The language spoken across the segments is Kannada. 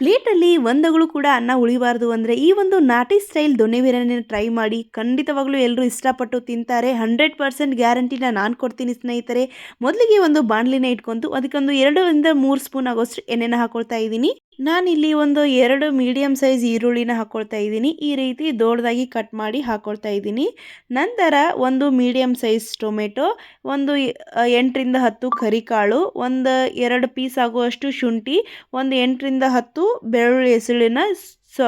ಪ್ಲೇಟಲ್ಲಿ ಒಂದಗಳು ಕೂಡ ಅನ್ನ ಉಳಿಬಾರ್ದು ಅಂದರೆ ಈ ಒಂದು ನಾಟಿ ಸ್ಟೈಲ್ ದೊನ್ನೆ ಬಿರಿಯಾನಿನ ಟ್ರೈ ಮಾಡಿ ಖಂಡಿತವಾಗ್ಲೂ ಎಲ್ಲರೂ ಇಷ್ಟಪಟ್ಟು ತಿಂತಾರೆ. ಹಂಡ್ರೆಡ್ ಪರ್ಸೆಂಟ್ ಗ್ಯಾರಂಟಿನ ನಾನು ಕೊಡ್ತೀನಿ ಸ್ನೇಹಿತರೆ. ಮೊದಲಿಗೆ ಒಂದು ಬಾಣಲಿನ ಇಟ್ಕೊಂಡು ಅದಕ್ಕೊಂದು ಎರಡರಿಂದ ಮೂರು ಸ್ಪೂನ್ ಆಗೋಷ್ಟು ಎಣ್ಣೆನ ಹಾಕೊಳ್ತಾ ಇದ್ದೀನಿ. ನಾನಿಲ್ಲಿ ಒಂದು ಎರಡು ಮೀಡಿಯಮ್ ಸೈಜ್ ಈರುಳ್ಳಿನ ಹಾಕ್ಕೊಳ್ತಾ ಇದ್ದೀನಿ. ಈ ರೀತಿ ದೊಡ್ಡದಾಗಿ ಕಟ್ ಮಾಡಿ ಹಾಕ್ಕೊಳ್ತಾ ಇದ್ದೀನಿ. ನಂತರ ಒಂದು ಮೀಡಿಯಮ್ ಸೈಜ್ ಟೊಮೆಟೊ ಒಂದು ಎಂಟರಿಂದ ಹತ್ತು ಕರಿಕಾಳು, ಒಂದು ಎರಡು ಪೀಸ್ ಆಗುವಷ್ಟು ಶುಂಠಿ, ಒಂದು ಎಂಟರಿಂದ ಹತ್ತು ಬೆಳ್ಳುಳ್ಳಿ ಹೆಸಳಿನ ಸ,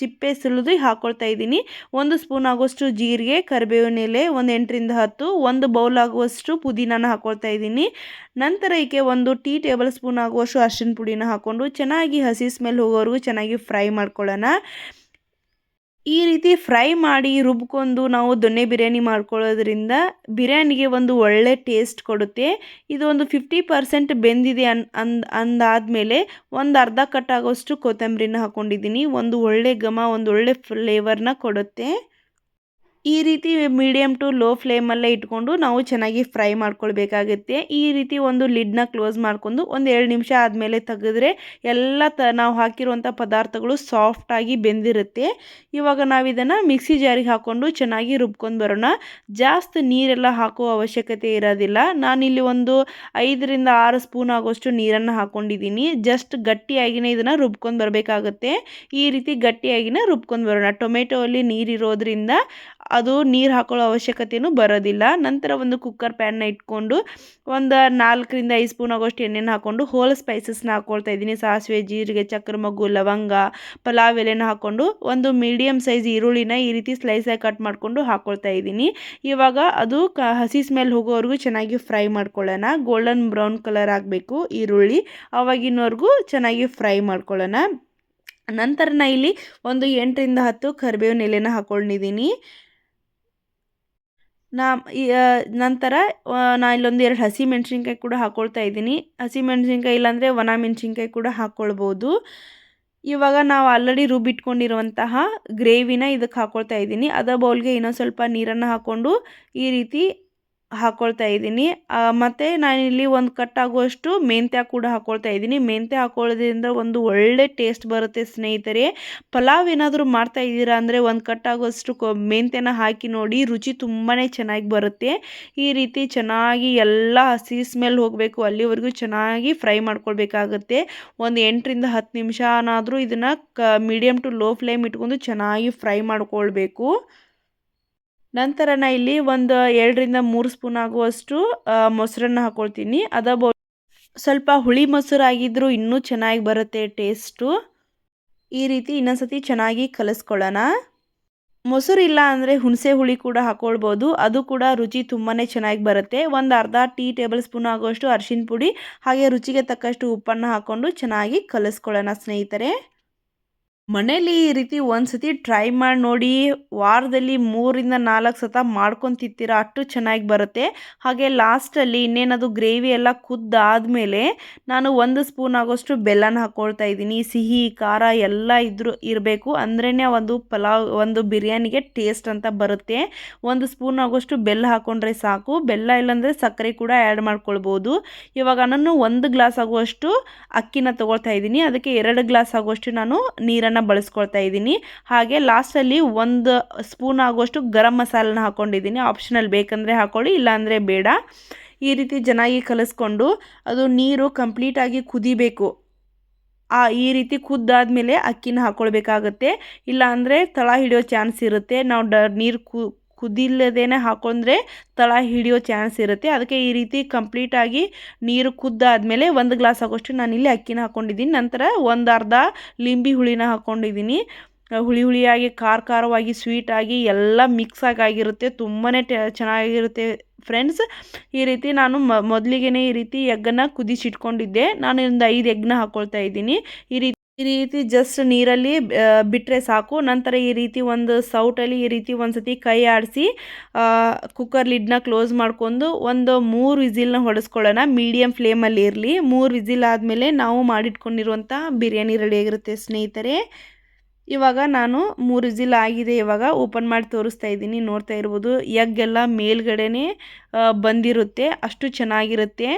ಚಿಪ್ಪೆ ಸುಲಿದು ಹಾಕ್ಕೊಳ್ತಾ ಇದ್ದೀನಿ. ಒಂದು ಸ್ಪೂನ್ ಆಗುವಷ್ಟು ಜೀರಿಗೆ ಕರಿಬೇವಿನ ಎಲೆ ಒಂದು ಎಂಟರಿಂದ ಹತ್ತು, ಒಂದು ಬೌಲ್ ಆಗುವಷ್ಟು ಪುದೀನಾನ ಹಾಕ್ಕೊಳ್ತಾ ಇದ್ದೀನಿ. ನಂತರ ಈಕೆ ಒಂದು ಟೀ ಟೇಬಲ್ ಸ್ಪೂನ್ ಆಗುವಷ್ಟು ಅರ್ಶಿನ ಪುಡಿನ ಹಾಕ್ಕೊಂಡು ಚೆನ್ನಾಗಿ ಹಸಿ ಸ್ಮೆಲ್ ಹೋಗೋವರೆಗೂ ಚೆನ್ನಾಗಿ ಫ್ರೈ ಮಾಡ್ಕೊಳ್ಳೋಣ. ಈ ರೀತಿ ಫ್ರೈ ಮಾಡಿ ರುಬ್ಕೊಂಡು ನಾವು ದೊಣ್ಣೆ ಬಿರಿಯಾನಿ ಮಾಡ್ಕೊಳ್ಳೋದ್ರಿಂದ ಬಿರಿಯಾನಿಗೆ ಒಂದು ಒಳ್ಳೆ ಟೇಸ್ಟ್ ಕೊಡುತ್ತೆ. ಇದು ಒಂದು ಫಿಫ್ಟಿ ಪರ್ಸೆಂಟ್ ಬೆಂದಿದೆ ಅನ್, ಅಂದ್, ಅಂದಾದಮೇಲೆ ಒಂದು ಅರ್ಧ ಕಟ್ಟಾಗೋಷ್ಟು ಕೊತ್ತಂಬರಿನ ಹಾಕ್ಕೊಂಡಿದ್ದೀನಿ ಒಂದು ಒಳ್ಳೆ ಘಮ, ಒಂದು ಒಳ್ಳೆ ಫ್ಲೇವರ್ನ ಕೊಡುತ್ತೆ. ಈ ರೀತಿ ಮೀಡಿಯಮ್ ಟು ಲೋ ಫ್ಲೇಮಲ್ಲೇ ಇಟ್ಕೊಂಡು ನಾವು ಚೆನ್ನಾಗಿ ಫ್ರೈ ಮಾಡ್ಕೊಳ್ಬೇಕಾಗುತ್ತೆ. ಈ ರೀತಿ ಒಂದು ಲಿಡ್ನ ಕ್ಲೋಸ್ ಮಾಡ್ಕೊಂಡು ಒಂದು ಎರಡು ನಿಮಿಷ ಆದಮೇಲೆ ತೆಗೆದ್ರೆ ಎಲ್ಲ ತ, ನಾವು ಹಾಕಿರುವಂಥ ಪದಾರ್ಥಗಳು ಸಾಫ್ಟಾಗಿ ಬೆಂದಿರುತ್ತೆ. ಇವಾಗ ನಾವು ಇದನ್ನು ಮಿಕ್ಸಿ ಜಾರಿಗೆ ಹಾಕ್ಕೊಂಡು ಚೆನ್ನಾಗಿ ರುಬ್ಕೊಂಡು ಬರೋಣ. ಜಾಸ್ತಿ ನೀರೆಲ್ಲ ಹಾಕೋ ಅವಶ್ಯಕತೆ ಇರೋದಿಲ್ಲ. ನಾನಿಲ್ಲಿ ಒಂದು ಐದರಿಂದ ಆರು ಸ್ಪೂನ್ ಆಗೋಷ್ಟು ನೀರನ್ನು ಹಾಕ್ಕೊಂಡಿದ್ದೀನಿ ಜಸ್ಟ್ ಗಟ್ಟಿಯಾಗಿನೇ ಇದನ್ನು ರುಬ್ಕೊಂಡು ಬರಬೇಕಾಗುತ್ತೆ. ಈ ರೀತಿ ಗಟ್ಟಿಯಾಗಿನೇ ರುಬ್ಕೊಂಡು ಬರೋಣ. ಟೊಮೆಟೊ ಅಲ್ಲಿ ನೀರಿರೋದ್ರಿಂದ ಅದು ನೀರು ಹಾಕೊಳ್ಳೋ ಅವಶ್ಯಕತೆಯೂ ಬರೋದಿಲ್ಲ. ನಂತರ ಒಂದು ಕುಕ್ಕರ್ ಪ್ಯಾನ್ನ ಇಟ್ಕೊಂಡು ಒಂದು ನಾಲ್ಕರಿಂದ ಐದು ಸ್ಪೂನ್ ಆಗೋಷ್ಟು ಎಣ್ಣೆನ ಹಾಕ್ಕೊಂಡು ಹೋಲ್ ಸ್ಪೈಸಸ್ನ ಹಾಕ್ಕೊಳ್ತಾ ಇದ್ದೀನಿ. ಸಾಸಿವೆ, ಜೀರಿಗೆ ಚಕ್ರ ಮಗು ಲವಂಗ, ಪಲಾವ್ ಎಲೆನ ಹಾಕ್ಕೊಂಡು ಒಂದು ಮೀಡಿಯಮ್ ಸೈಜ್ ಈರುಳ್ಳಿನ ಈ ರೀತಿ ಸ್ಲೈಸಾಗಿ ಕಟ್ ಮಾಡಿಕೊಂಡು ಹಾಕ್ಕೊಳ್ತಾ ಇದ್ದೀನಿ. ಇವಾಗ ಅದು ಕ ಹಸಿ ಸ್ಮೆಲ್ ಹೋಗೋವರೆಗೂ ಚೆನ್ನಾಗಿ ಫ್ರೈ ಮಾಡ್ಕೊಳ್ಳೋಣ. ಗೋಲ್ಡನ್ ಬ್ರೌನ್ ಕಲರ್ ಆಗಬೇಕು ಈರುಳ್ಳಿ. ಅವಾಗಿನವರೆಗೂ ಚೆನ್ನಾಗಿ ಫ್ರೈ ಮಾಡ್ಕೊಳ್ಳೋಣ. ನಂತರ ನಾ ಇಲ್ಲಿ ಒಂದು ಎಂಟರಿಂದ ಹತ್ತು ಕರಿಬೇವಿನ ಎಲೆನ ಹಾಕ್ಕೊಂಡಿದ್ದೀನಿ ನಾ ನಂತರ ನಾ ಇಲ್ಲೊಂದು ಎರಡು ಹಸಿ ಮೆಣಸಿನ್ಕಾಯಿ ಕೂಡ ಹಾಕ್ಕೊಳ್ತಾ ಇದ್ದೀನಿ. ಹಸಿ ಮೆಣಸಿನ್ಕಾಯಿ ಇಲ್ಲಾಂದರೆ ಒಣ ಮೆಣಸಿನ್ಕಾಯಿ ಕೂಡ ಹಾಕ್ಕೊಳ್ಬೋದು ಇವಾಗ ನಾವು ಆಲ್ರೆಡಿ ರುಬ್ಬಿಟ್ಕೊಂಡಿರುವಂತಹ ಗ್ರೇವಿನ ಇದಕ್ಕೆ ಹಾಕ್ಕೊಳ್ತಾ ಇದ್ದೀನಿ. ಅದ ಬೌಲ್ಗೆ ಇನ್ನೊಂದು ಸ್ವಲ್ಪ ನೀರನ್ನು ಹಾಕ್ಕೊಂಡು ಈ ರೀತಿ ಹಾಕ್ಕೊಳ್ತಾ ಇದ್ದೀನಿ. ಮತ್ತು ನಾನಿಲ್ಲಿ ಒಂದು ಕಟ್ ಆಗುವಷ್ಟು ಮೆಂತ್ಯ ಕೂಡ ಹಾಕ್ಕೊಳ್ತಾ ಇದ್ದೀನಿ. ಮೆಂತ್ಯ ಹಾಕೊಳ್ಳೋದ್ರಿಂದ ಒಂದು ಒಳ್ಳೆ ಟೇಸ್ಟ್ ಬರುತ್ತೆ ಸ್ನೇಹಿತರೆ. ಪಲಾವ್ ಏನಾದರೂ ಮಾಡ್ತಾ ಇದ್ದೀರಾ ಅಂದರೆ ಒಂದು ಕಟ್ ಆಗುವಷ್ಟು ಮೆಂತ್ಯನ ಹಾಕಿ ನೋಡಿ ರುಚಿ ತುಂಬಾ ಚೆನ್ನಾಗಿ ಬರುತ್ತೆ. ಈ ರೀತಿ ಚೆನ್ನಾಗಿ ಎಲ್ಲ ಹಸಿ ಸ್ಮೆಲ್ ಹೋಗಬೇಕು, ಅಲ್ಲಿವರೆಗೂ ಚೆನ್ನಾಗಿ ಫ್ರೈ ಮಾಡ್ಕೊಳ್ಬೇಕಾಗತ್ತೆ. ಒಂದು ಎಂಟರಿಂದ ಹತ್ತು ನಿಮಿಷನಾದರೂ ಇದನ್ನು ಕ ಮೀಡಿಯಮ್ ಟು ಲೋ ಫ್ಲೇಮ್ ಇಟ್ಕೊಂಡು ಚೆನ್ನಾಗಿ ಫ್ರೈ ಮಾಡ್ಕೊಳ್ಬೇಕು. ನಂತರ ನಾ ಇಲ್ಲಿ ಒಂದು ಎರಡರಿಂದ ಮೂರು ಸ್ಪೂನ್ ಆಗುವಷ್ಟು ಮೊಸರನ್ನು ಹಾಕ್ಕೊಳ್ತೀನಿ ಅದ ಸ್ವಲ್ಪ ಹುಳಿ ಮೊಸರಾಗಿದ್ದರೂ ಇನ್ನೂ ಚೆನ್ನಾಗಿ ಬರುತ್ತೆ ಟೇಸ್ಟು ಈ ರೀತಿ ಇನ್ನೊಂದ್ಸತಿ ಚೆನ್ನಾಗಿ ಕಲಿಸ್ಕೊಳ್ಳೋಣ. ಮೊಸರು ಇಲ್ಲ ಅಂದರೆ ಹುಣಸೆ ಹುಳಿ ಕೂಡ ಹಾಕ್ಕೊಳ್ಬೋದು ಅದು ಕೂಡ ರುಚಿ ತುಂಬಾ ಚೆನ್ನಾಗಿ ಬರುತ್ತೆ. ಒಂದು ಅರ್ಧ ಟೀ ಟೇಬಲ್ ಸ್ಪೂನ್ ಆಗುವಷ್ಟು ಅರಿಶಿನ ಪುಡಿ, ಹಾಗೆ ರುಚಿಗೆ ತಕ್ಕಷ್ಟು ಉಪ್ಪನ್ನು ಹಾಕ್ಕೊಂಡು ಚೆನ್ನಾಗಿ ಕಲಿಸ್ಕೊಳ್ಳೋಣ ಸ್ನೇಹಿತರೆ. ಮನೇಲಿ ಈ ರೀತಿ ಒಂದ್ಸತಿ ಟ್ರೈ ಮಾಡಿ ನೋಡಿ, ವಾರದಲ್ಲಿ ಮೂರಿಂದ ನಾಲ್ಕು ಸತ ಮಾಡ್ಕೊಂಡು ತಿಂತೀರ ಅಷ್ಟು ಚೆನ್ನಾಗಿ ಬರುತ್ತೆ. ಹಾಗೆ ಲಾಸ್ಟಲ್ಲಿ ಇನ್ನೇನದು ಗ್ರೇವಿ ಎಲ್ಲ ಕುದ್ದಾದಮೇಲೆ ನಾನು ಒಂದು ಸ್ಪೂನ್ ಆಗೋಷ್ಟು ಬೆಲ್ಲನ ಹಾಕ್ಕೊಳ್ತಾ ಇದ್ದೀನಿ. ಸಿಹಿ, ಖಾರ ಎಲ್ಲ ಇದ್ರು, ಇರಬೇಕು. ಅಂದ್ರೇ ಒಂದು ಪಲಾವ್, ಒಂದು ಬಿರಿಯಾನಿಗೆ ಟೇಸ್ಟ್ ಅಂತ ಬರುತ್ತೆ. ಒಂದು ಸ್ಪೂನ್ ಆಗೋಷ್ಟು ಬೆಲ್ಲ ಹಾಕ್ಕೊಂಡ್ರೆ ಸಾಕು. ಬೆಲ್ಲ ಇಲ್ಲಾಂದರೆ ಸಕ್ಕರೆ ಕೂಡ ಆ್ಯಡ್ ಮಾಡ್ಕೊಳ್ಬೋದು. ಇವಾಗ ನಾನು ಒಂದು ಗ್ಲಾಸ್ ಆಗುವಷ್ಟು ಅಕ್ಕಿನ ತೊಗೊಳ್ತಾ ಇದ್ದೀನಿ. ಅದಕ್ಕೆ ಎರಡು ಗ್ಲಾಸ್ ಆಗುವಷ್ಟು ನಾನು ನೀರನ್ನು ಬಳಸ್ಕೊಳ್ತಾ ಇದ್ದೀನಿ. ಹಾಗೆ ಲಾಸ್ಟಲ್ಲಿ ಒಂದು ಸ್ಪೂನ್ ಆಗುವಷ್ಟು ಗರಂ ಮಸಾಲನ ಹಾಕ್ಕೊಂಡಿದ್ದೀನಿ ಆಪ್ಷನಲ್ ಬೇಕಂದರೆ ಹಾಕ್ಕೊಳ್ಳಿ ಇಲ್ಲಾಂದರೆ ಬೇಡ. ಈ ರೀತಿ ಚೆನ್ನಾಗಿ ಕಲಿಸ್ಕೊಂಡು ಅದು ನೀರು ಕಂಪ್ಲೀಟಾಗಿ ಕುದಿಬೇಕು. ಆ, ಈ ರೀತಿ ಕುದ್ದಾದ್ಮೇಲೆ ಅಕ್ಕಿನ ಹಾಕ್ಕೊಳ್ಬೇಕಾಗತ್ತೆ ಇಲ್ಲಾಂದರೆ ತಳ ಹಿಡಿಯೋ ಚಾನ್ಸ್ ಇರುತ್ತೆ. ನಾವು ಡ, ನೀರು ಕು ಕುದಿಲ್ಲದೇನೆ ಹಾಕೊಂಡ್ರೆ ತಳ ಹಿಡಿಯೋ ಚಾನ್ಸ್ ಇರುತ್ತೆ. ಅದಕ್ಕೆ ಈ ರೀತಿ ಕಂಪ್ಲೀಟಾಗಿ ನೀರು ಕುದ್ದಾದ್ಮೇಲೆ ಒಂದು ಗ್ಲಾಸ್ ಆಗೋಷ್ಟು ನಾನಿಲ್ಲಿ ಅಕ್ಕಿನ ಹಾಕ್ಕೊಂಡಿದ್ದೀನಿ ನಂತರ ಒಂದು ಅರ್ಧ ಲಿಂಬಿ ಹುಳಿನ ಹಾಕ್ಕೊಂಡಿದ್ದೀನಿ ಹುಳಿ ಹುಳಿಯಾಗಿ ಖಾರ ಖಾರವಾಗಿ ಸ್ವೀಟಾಗಿ ಎಲ್ಲ ಮಿಕ್ಸ್ ಆಗಿ ಆಗಿರುತ್ತೆ ತುಂಬಾ ಟೆ, ಚೆನ್ನಾಗಿರುತ್ತೆ ಫ್ರೆಂಡ್ಸ್ ಈ ರೀತಿ ನಾನು ಮೊದಲಿಗೆ ಈ ರೀತಿ ಎಗ್ಗನ್ನು ಕುದಿಸಿಟ್ಕೊಂಡಿದ್ದೆ. ನಾನು ಒಂದು ಐದು ಎಗ್ನ ಹಾಕ್ಕೊಳ್ತಾ ಇದ್ದೀನಿ. ಈ ರೀತಿ ಈ ರೀತಿ ಜಸ್ಟ್ ನೀರಲ್ಲಿ ಬಿಟ್ಟರೆ ಸಾಕು. ನಂತರ ಈ ರೀತಿ ಒಂದು ಸೌಟಲ್ಲಿ ಈ ರೀತಿ ಒಂದು ಸತಿ ಕೈ ಆಡಿಸಿ ಕುಕ್ಕರ್ ಲಿಡ್ನ ಕ್ಲೋಸ್ ಮಾಡ್ಕೊಂಡು ಒಂದು ಮೂರು ವಿಸಿಲ್ನ ಹೊಡೆಸ್ಕೊಳ್ಳೋಣ. ಮೀಡಿಯಮ್ ಫ್ಲೇಮಲ್ಲಿ ಇರಲಿ. ಮೂರು ವಿಸಿಲ್ ಆದಮೇಲೆ ನಾವು ಮಾಡಿಟ್ಕೊಂಡಿರುವಂಥ ಬಿರಿಯಾನಿ ರೆಡಿಯಾಗಿರುತ್ತೆ ಸ್ನೇಹಿತರೆ. ಇವಾಗ ನಾನು ಮೂರು ವಿಸಿಲ್ ಆಗಿದೆ ಇವಾಗ ಓಪನ್ ಮಾಡಿ ತೋರಿಸ್ತಾ ಇದ್ದೀನಿ. ನೋಡ್ತಾ ಇರ್ಬೋದು ಎಗ್ ಎಲ್ಲ ಮೇಲ್ಗಡೆನೇ ಬಂದಿರುತ್ತೆ, ಅಷ್ಟು ಚೆನ್ನಾಗಿರುತ್ತೆ.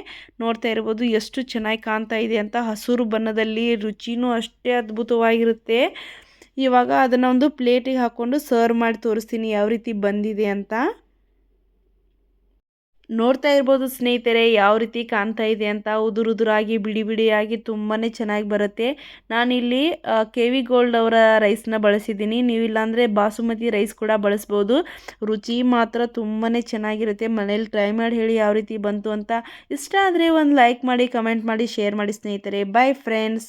ನೋಡ್ತಾ ಇರ್ಬೋದು, ಎಷ್ಟು ಚೆನ್ನಾಗಿ ಕಾಣ್ತಾ ಇದೆ ಅಂತ ಹಸಿರು ಬಣ್ಣದಲ್ಲಿ, ರುಚಿನೂ ಅಷ್ಟೇ ಅದ್ಭುತವಾಗಿರುತ್ತೆ. ಇವಾಗ ಅದನ್ನು ಒಂದು ಪ್ಲೇಟಿಗೆ ಹಾಕ್ಕೊಂಡು ಸರ್ವ್ ಮಾಡಿ ತೋರಿಸ್ತೀನಿ, ಯಾವ ರೀತಿ ಬಂದಿದೆ ಅಂತ. ನೋಡ್ತಾ ಇರ್ಬೋದು ಸ್ನೇಹಿತರೆ, ಯಾವ ರೀತಿ ಕಾಣ್ತಾ ಇದೆ ಅಂತ ಉದುರು ಉದುರಾಗಿ, ಬಿಡಿ ಬಿಡಿಯಾಗಿ ತುಂಬಾ ಚೆನ್ನಾಗಿ ಬರುತ್ತೆ. ನಾನಿಲ್ಲಿ ಕೆ ವಿ ಗೋಲ್ಡ್ ಅವರ ರೈಸ್ನ ಬಳಸಿದ್ದೀನಿ. ನೀವು ಇಲ್ಲಾಂದರೆ ಬಾಸುಮತಿ ರೈಸ್ ಕೂಡ ಬಳಸ್ಬೋದು. ರುಚಿ ಮಾತ್ರ ತುಂಬಾ ಚೆನ್ನಾಗಿರುತ್ತೆ. ಮನೇಲಿ ಟ್ರೈ ಮಾಡಿ ಹೇಳಿ ಯಾವ ರೀತಿ ಬಂತು ಅಂತ ಇಷ್ಟ ಆದರೆ ಒಂದು ಲೈಕ್ ಮಾಡಿ ಕಮೆಂಟ್ ಮಾಡಿ ಶೇರ್ ಮಾಡಿ ಸ್ನೇಹಿತರೆ. Bye friends